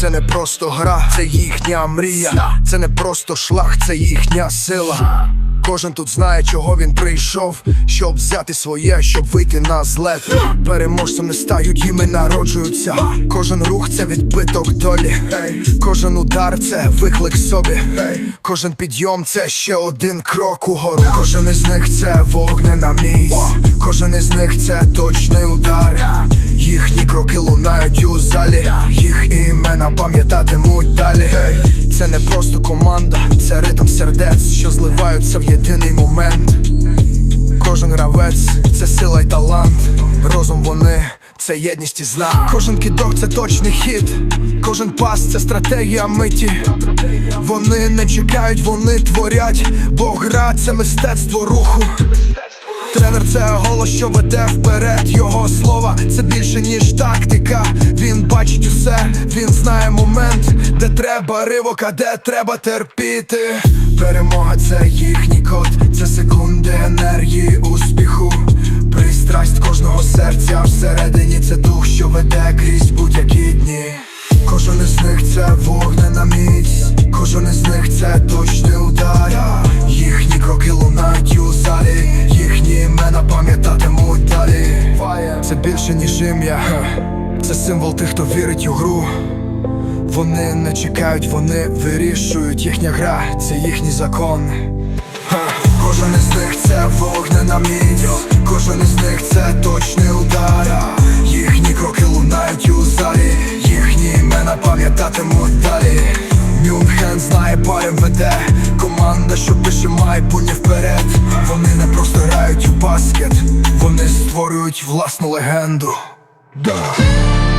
Це не просто гра, це їхня мрія. Це не просто шлях, це їхня сила. Кожен тут знає, чого він прийшов, щоб взяти своє, щоб вийти на злет. Переможцем не стають, іми народжуються. Кожен рух це відбиток долі. Кожен удар це виклик собі. Кожен підйом це ще один крок угору. Кожен із них це вогнена міць. Кожен із них це точний удар. Їхні кроки лунають у залі, імена пам'ятатимуть далі. Це не просто команда, це ритм сердець, що зливаються в єдиний момент. Кожен гравець це сила й талант. Розум вони це єдність і знак. Кожен кидок це точний хід, кожен пас це стратегія миті. Вони не чекають, вони творять, бо гра це мистецтво руху. Тренер це голос, що веде вперед. Його слова це більше, ніж тактика. Він бачить усе, він знає момент, де треба ривок, а де треба терпіти. Перемога це їхній код, це секунди енергії, успіху. Пристрасть кожного серця всередині це дух, що веде це символ тих, хто вірить у гру. Вони не чекають, вони вирішують їхня гра, це їхній закон. Кожен із них це вогнена міць, кожен із них це точний удар. Їхні кроки лунають у залі, їхні імена пам'ятатимуть далі. Мюнхен знає, парень веде команда, що пише майбутнє вперед. Вони не просто грають у баскет, вони створюють власну легенду. Duh.